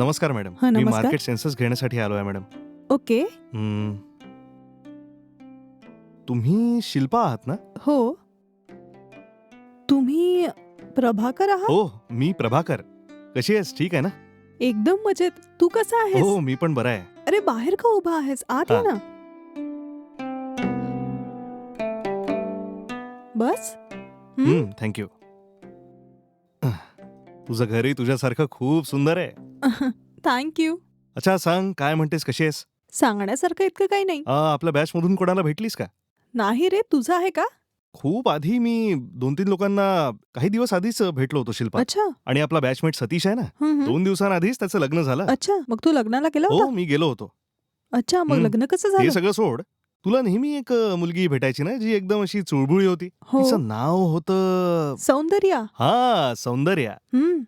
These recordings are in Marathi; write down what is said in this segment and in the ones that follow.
नमस्कार मॅडम. हा, मी नमस्कार. मार्केट सेन्सस घेण्यासाठी आलो आहे मॅडम. ओके. हम्म. तुम्ही शिल्पा आहात ना? हो. तुम्ही प्रभाकर आहात? हो मी प्रभाकर. कशी आहेस? ठीक आहे ना? एकदम मजेत. तू कसा आहेस? हो मी पण बरा आहे. अरे बाहेर का उभा आहेस? आत ये हा. ना. बस? हम्म. थँक्यू तुझं घरी तुझ्यासारखं खूप सुंदर आहे. थँक्यू अच्छा सांग काय म्हणतेस कशी आहेस? सांगण्यासारखं इतकं काही नाही. आपल्या बॅच मधून कोणाला भेटलीस का? नाही रे तुझं आहे का? खूप आधी मी दोन तीन लोकांना काही दिवस आधीच भेटलो होतो शिल्पा. अच्छा. आणि आपला बॅचमेट सतीश आहे ना. दोन दिवसांआधीच त्याचं लग्न झालं. अच्छा मग तू लग्नाला गेला हो होता? मी गेलो होतो. अच्छा मग. लग्न कसं हे झालं? सगळं सोड. तुला नेहमी एक अ, मुलगी भेटायची ना जी एकदम अशी चुळबुळी होती. हो. तिचं नाव होतं सौंदर्या. हा सौंदर्या.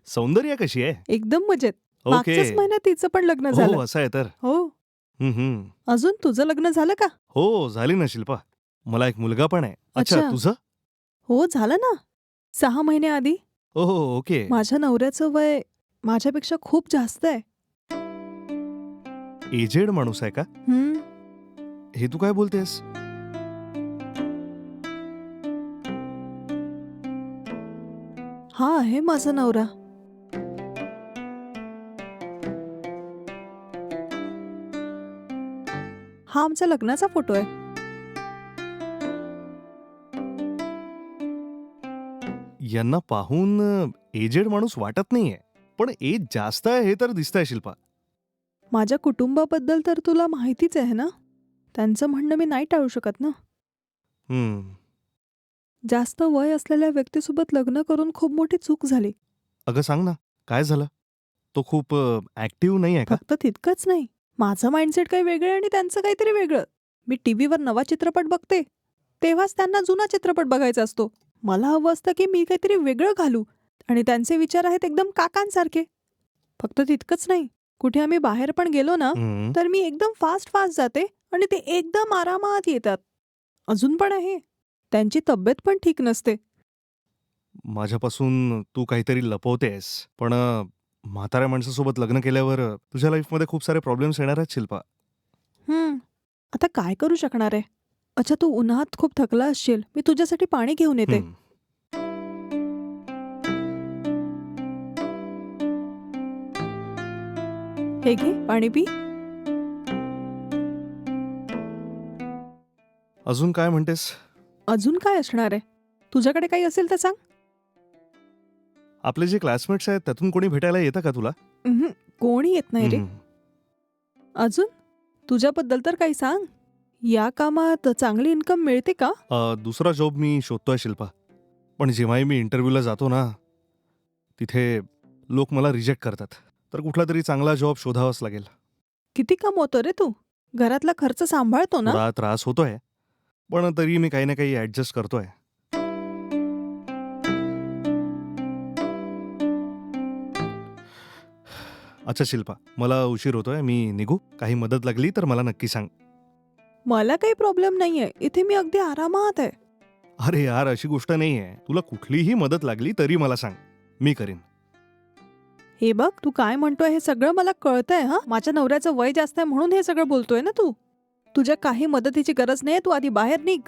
सौंदर्या कशी आहे? एकदम मजेत. ओके. मागच्याच महिन्यात तिचं पण लग्न झालं. हो असं आहे तर. हो. हम्म, हम्म. अजून तुझं लग्न झालं का? हो झाली ना शिल्पा. मला एक मुलगा पण आहे. अच्छा अच्छा. तुझं? हो झालं ना. सहा महिन्याआधी हो हो ओके. माझ्या नवऱ्याचं वय माझ्यापेक्षा खूप जास्त आहे. एजेड माणूस आहे का? हं, हे तू काय बोलतेस? हा आहे माझा नवरा. हा आमच्या लग्नाचा फोटो आहे. यांना पाहून एजेड माणूस वाटत नाहीये पण एज जास्त आहे हे तर दिसतंय शिल्पा. माझ्या कुटुंबाबद्दल तर तुला माहितीच आहे ना? त्यांचं म्हणणं मी नाही टाळू शकत ना? हम्म. जास्त वय असलेल्या व्यक्तीसोबत लग्न करून खूप मोठी चूक झाली. अगं सांग ना काय झालं? तो खूप ऍक्टिव्ह नाही आहे का? फक्त तितकंच नाही. माझं माइंडसेट काही वेगळं आणि त्यांचं काहीतरी वेगळं. मी टीव्हीवर नवा चित्रपट बघते. तेव्हाच त्यांना जुना चित्रपट बघायचा असतो. मला हवं असतं की मी काहीतरी वेगळं घालू आणि त्यांचे विचार आहेत एकदम काकांसारखे. फक्त तितकंच नाही. कुठे आम्ही बाहेर पण गेलो ना. तर मी एकदम फास्ट फास्ट जाते आणि ते एकदम आरामात येतात. अजून पण आहे. त्यांची तब्येत पण ठीक नसते. माझ्यापासून तू काहीतरी लपवतेस पण म्हाताऱ्या माणसासोबत लग्न केल्यावर अ, तुझ्या लाईफमध्ये खूप सारे प्रॉब्लेम्स येणार आहेत शिल्पा. हं, आता काय करू शकणार आहे? अच्छा तू उन्हात खूप थकला असशील. मी तुझ्यासाठी पाणी घेऊन येते. हम्म. हे घे पाणी पी. अजून काय म्हणतेस? अजून काय असणार आहे? तुझ्याकडे काही असेल तर सांग. आपले जे क्लासमेट्स आहेत त्यातून कोणी भेटायला येतं का तुला? उहुं, कोणी येत नाही रे. हम्म. अजून? तुझ्याबद्दल तर काही सांग. या कामात चांगली इन्कम मिळते का? अ, दुसरा जॉब मी शोधतोय शिल्पा. पण जेव्हाही मी इंटरव्ह्यूला जातो ना तिथे लोक मला रिजेक्ट करतात. तर कुठला तरी चांगला जॉब शोधावाच लागेल. किती कमवतो रे तू? घरातला खर्च सांभाळतो ना? थोडा त्रास होतोय. पण तरी मी काही ना काही ऍडजस्ट करतोय. अच्छा शिल्पा मला उशीर होतोय मी निघू. काही मदत लागली तर मला नक्की सांग. मला काही प्रॉब्लेम नाहीये. इथे मी अगदी आरामात आहे. अरे यार अशी गोष्ट नाहीये. तुला कुठलीही मदत लागली तरी मला सांग. मी करीन. हे बघ तू काय म्हणतोय हे सगळं मला कळतंय हा? माझ्या नवऱ्याचं वय जास्त आहे म्हणून हे सगळं बोलतोय ना तू? तुझ्या काही मदतीची गरज नाही तू आधी बाहेर निघ.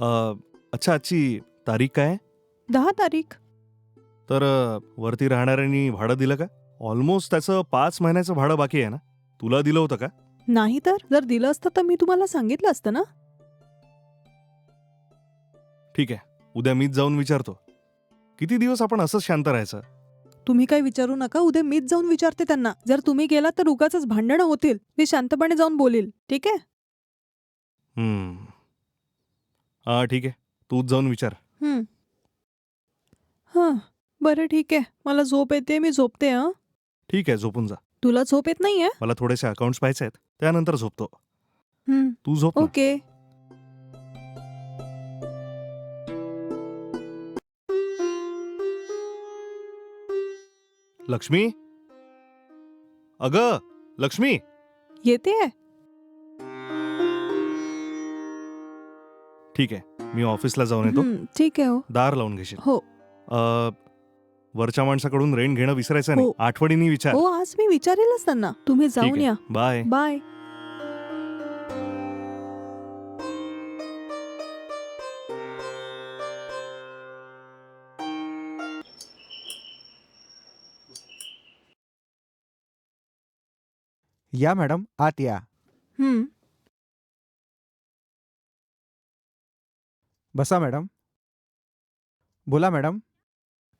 अ, अच्छा आजची तारीख काय? आहे? दहा तारीख. तर अ, वरती राहणाऱ्यांनी भाडं दिलं का? ऑलमोस्ट त्याचं पाच महिन्याचं भाडं बाकी आहे ना? तुला दिलं होतं का? नाही तर जर दिलं असतं तर मी तुम्हाला सांगितलं असतं ना? ठीक आहे उद्या मीच जाऊन विचारतो. किती दिवस आपण असंच शांत राहायचं? तुम्ही काही विचारू नका उद्या मीच जाऊन विचारते त्यांना. जर तुम्ही गेलात तर उगाच भांडणं होतील. मी शांतपणे जाऊन बोलील ठीक आहे? हम्म. हा ठीक आहे. तूच जाऊन विचार. हं. हां बरं ठीक आहे. मला झोप येते मी झोपते हं. ठीक आहे झोपून जा. तुला झोप येत नाहीये? मला थोडेसे अकाउंट्स पाहायचे आहेत. त्यानंतर झोपतो. हं, तू झोप ना. ओके. लक्ष्मी? अगं लक्ष्मी? येते? ठीक आहे. मी ऑफिसला जाऊन येतो. हं, ठीक आहे हो. दार लावून घेशील. हो. अ, वरच्या माणसाकडून रेंट घेणं विसरायचं नाही. हो. आठवणीने विचार. हो आज मी विचारेलच त्यांना. तुम्ही ठीक जाऊन आहे. या. बाय. बाय. या मॅडम आत या. हं, बसा मॅडम. बोला मॅडम.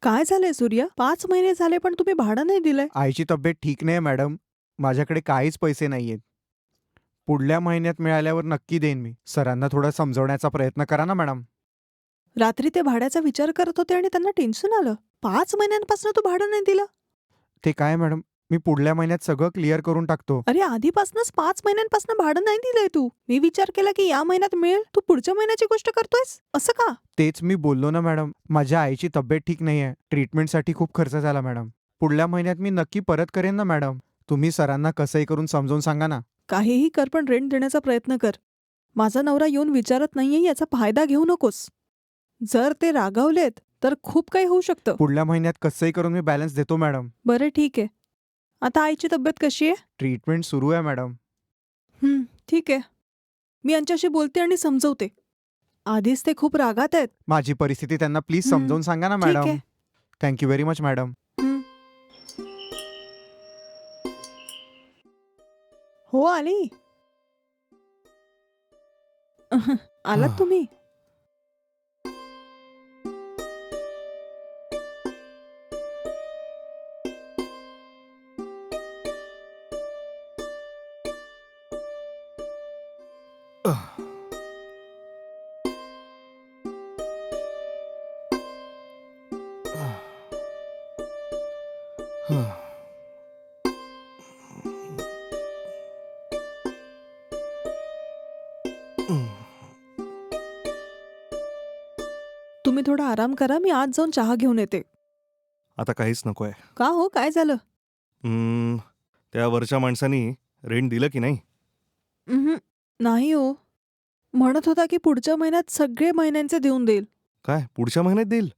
काय झालंय सूर्य? पाच महिने झाले पण तुम्ही भाडं नाही दिलंय. आईची तब्येत ठीक नाही मॅडम. माझ्याकडे काहीच पैसे नाही आहेत पुढल्या महिन्यात मिळाल्यावर नक्की देईन मी. सरांना थोडं समजवण्याचा प्रयत्न करा ना मॅडम. रात्री ते भाड्याचा विचार करत होते आणि त्यांना टेन्शन आलं. पाच महिन्यांपासून तू भाडं नाही दिलं. ते काय मॅडम? मी पुढल्या महिन्यात सगळं क्लिअर करून टाकतो. अरे आधीपासूनच पाच महिन्यांपासून भाडं नाही दिलंय तू. मी विचार केला की या महिन्यात मिळेल? तू पुढच्या महिन्याची गोष्ट करतोयस? असं का? तेच मी बोललो ना मॅडम. माझ्या आईची तब्येत ठीक नाही आहे ट्रीटमेंटसाठी खूप खर्च झाला मॅडम. पुढल्या महिन्यात मी नक्की परत करेन ना मॅडम. तुम्ही सरांना कसंही करून समजावून सांगा ना. काहीही कर पण रेंट देण्याचा प्रयत्न कर. माझा नवरा येऊन विचारत नाहीये याचा फायदा घेऊ नकोस. जर ते रागावलेत तर खूप काही होऊ शकतं. पुढल्या महिन्यात कसंही करून मी बॅलन्स देतो मॅडम. बरं ठीक आहे. आता आईची तब्येत कशी आहे? ट्रीटमेंट सुरू आहे मॅडम. हं, ठीक आहे. मी यांच्याशी बोलते आणि समजवते. आधीच ते खूप रागात आहेत. माझी परिस्थिती त्यांना प्लीज हम्म, समजावून सांगा ना ठीक मॅडम. आहे. Thank you very much madam. हं. हो आली. आलात. तुम्ही? तुम्ही थोडा आराम करा मी आज जाऊन चहा घेऊन येते. आता काहीच नकोय. का हो? काय झालं? हम्म, त्या वरच्या माणसानी रेंट दिलं की नाही? उम्हम, नाही हो. म्हणत होता की पुढच्या महिन्यात सगळे महिन्यांचे देऊन देईल. काय? पुढच्या महिन्यात देईल?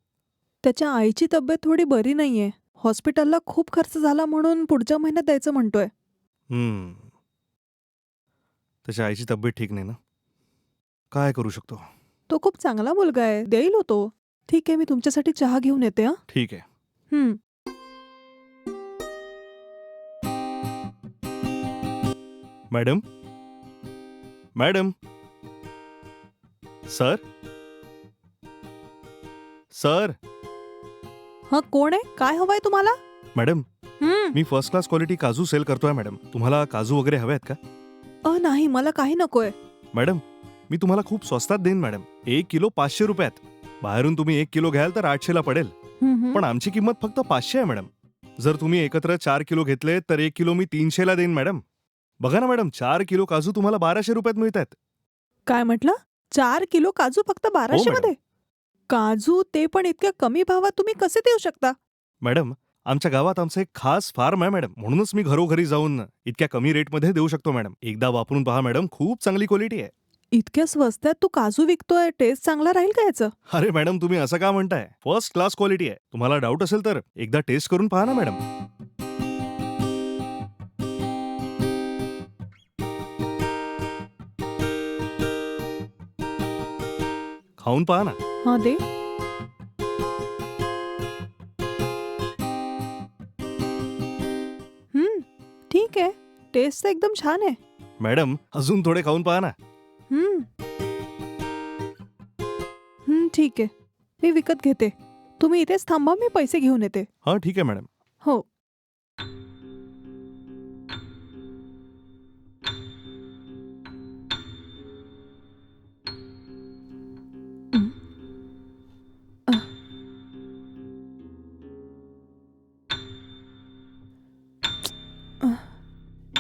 त्याच्या आईची तब्येत थोडी बरी नाहीये. हॉस्पिटलला खूप खर्च झाला म्हणून पुढच्या महिन्यात द्यायचं म्हणतोय. हम्म. त्याच्या आईची तब्येत ठीक नाही ना? काय करू शकतो? तो खूप चांगला मुलगा आहे. देईल होतो ठीक आहे मी तुमच्यासाठी चहा घेऊन येते हा. ठीक आहे. हं. मॅडम? मॅडम? सर? सर? हा कोण आहे? काय हवंय तुम्हाला? मॅडम हं. मी फर्स्ट क्लास क्वालिटी काजू सेल करतोय मॅडम. तुम्हाला काजू वगैरे हवे आहेत का? अ नाही मला काही नकोय. मॅडम मी तुम्हाला खूप स्वस्तात देईन मॅडम. एक किलो पाचशे रुपयात. बाहेरून तुम्ही एक किलो घ्याल तर आठशेला पडेल. हं, हं. पण आमची किंमत फक्त पाचशे आहे मॅडम. जर तुम्ही एकत्र चार किलो घेतले तर एक किलो मी तीनशेला देईन मॅडम. बघा ना मॅडम चार किलो काजू तुम्हाला बाराशे रुपयात मिळत आहेत काय म्हटलं? चार किलो काजू फक्त बाराशे मॅडम. मध्ये काजू ते पण इतक्या कमी भावात तुम्ही कसे देऊ शकता? मॅडम आमच्या गावात आमचं एक खास फार्म आहे मॅडम. म्हणूनच मी घरोघरी जाऊन इतक्या कमी रेटमध्ये देऊ शकतो मॅडम. एकदा वापरून पहा मॅडम खूप चांगली क्वालिटी आहे. इतक्या स्वस्तात तू काजू विकतोय टेस्ट चांगला राहील का याचं? अरे मॅडम तुम्ही असं का म्हणताय? फर्स्ट क्लास क्वालिटी आहे. तुम्हाला डाऊट असेल तर एकदा टेस्ट करून पहा ना मॅडम. खाऊन पहा ना. हा दे. हं, ठीक आहे टेस्ट तर एकदम छान आहे मॅडम अजून थोडे खाऊन पहा ना. हम्म. हं, ठीक आहे मी विकत घेते. तुम्ही इथेच थांबा मी पैसे घेऊन येते. हा ठीक आहे मॅडम. हो हं.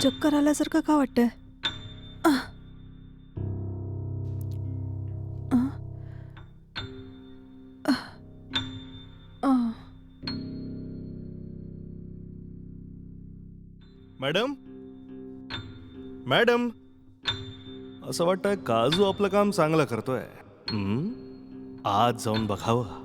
चक्कर आल्यासारखं का वाटतंय? मॅडम? मॅडम असं वाटतं काजू आपलं काम चांगलं करतोय. हं? आज जाऊन बघावं.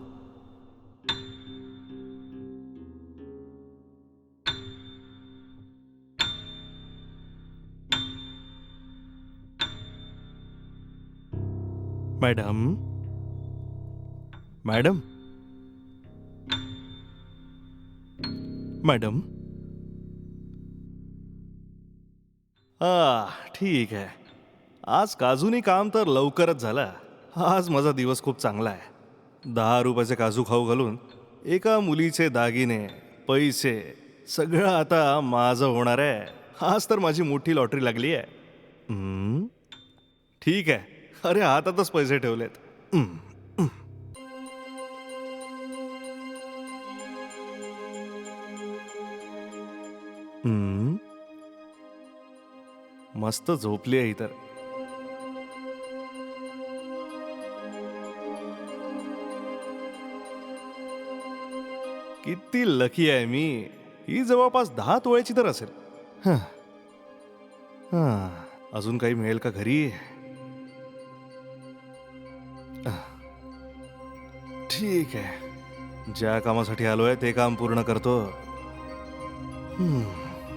मॅडम? मॅडम? मॅडम? आ ठीक आहे आज काजूनी काम तर लवकरच झालं. आज माझा दिवस खूप चांगला आहे. दहा रुपयाचे काजू खाऊ घालून एका मुलीचे दागिने पैसे सगळं आता माझं होणार आहे. आज तर माझी मोठी लॉटरी लागली आहे? ठीक आहे. अरे हातातच पैसे ठेवलेत हं. हं. मस्त झोपली आहे तर किती लकी आहे मी ही जवळपास दहा तोळ्याची तर असेल हं. हं. अजून काही मिळेल का घरी ठीक आहे. ज्या कामासाठी आलोय ते काम पूर्ण करतो. हम्म.